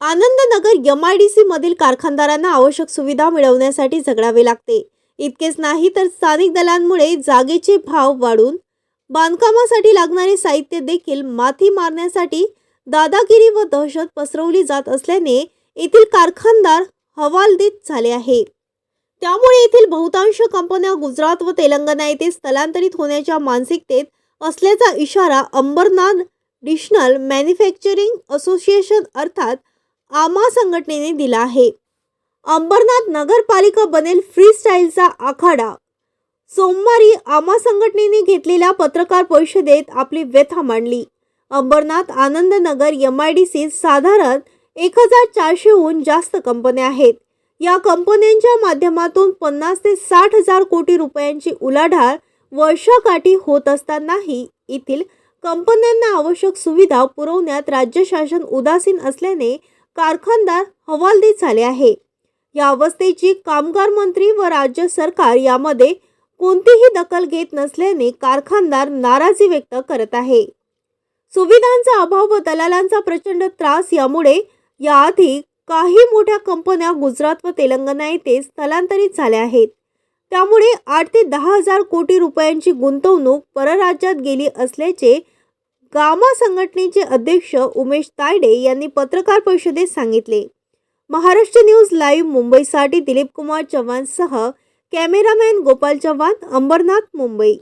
Anandnagar M I D C मधील कारखानदारांना आवश्यक सुविधा मिळवण्यासाठी झगडावे लागते. इतकेच नाही तर स्थानिक दलांमुळे जागेचे भाव वाढून बांधकामासाठी लागणारे साहित्य देखील माथी मारण्यासाठी दादागिरी व दहशत पसरवली जात असल्याने येथील कारखानदार हवालदित झाले आहे. त्यामुळे येथील बहुतांश कंपन्या गुजरात व तेलंगणा येथे स्थलांतरित होण्याच्या मानसिकतेत असल्याचा इशारा अंबरनाथ डिशनल मॅन्युफॅक्चरिंग असोसिएशन अर्थात आमा संघटनेने दिला आहे. अंबरनाथ नगरपालिका बनेल फ्री स्टाईलचा आखाडा. सोमवारी आमा संघटनेने घेतलेल्या पत्रकार परिषदेत आपली व्यथा मांडली. Ambernath Anandnagar M I D सीत साधारण एक हजार चारशेहून जास्त कंपन्या आहेत. या कंपन्यांच्या माध्यमातून पन्नास ते साठ हजार कोटी रुपयांची उलाढाल वर्षाकाठी होत असतानाही येथील कंपन्यांना आवश्यक सुविधा पुरवण्यात राज्य शासन उदासीन असल्याने कारखानदार हवालदित झाले आहे. या अवस्थेची कामगार मंत्री व राज्य सरकार यामध्ये कोणतीही दखल घेत नसल्याने कारखानदार नाराजी व्यक्त करत आहे. सुविधांचा अभाव व दलालांचा प्रचंड त्रास यामुळे याआधी काही मोठ्या कंपन्या गुजरात व तेलंगणा येथे स्थलांतरित झाल्या आहेत. त्यामुळे आठ ते दहा हजार कोटी रुपयांची गुंतवणूक परराज्यात गेली असल्याचे गामा संघटनेचे अध्यक्ष उमेश तायडे यांनी पत्रकार परिषदेत सांगितले. महाराष्ट्र न्यूज लाईव्ह मुंबईसाठी दिलीप कुमार चव्हाणसह कॅमेरामॅन गोपाल चव्हाण अंबरनाथ मुंबई.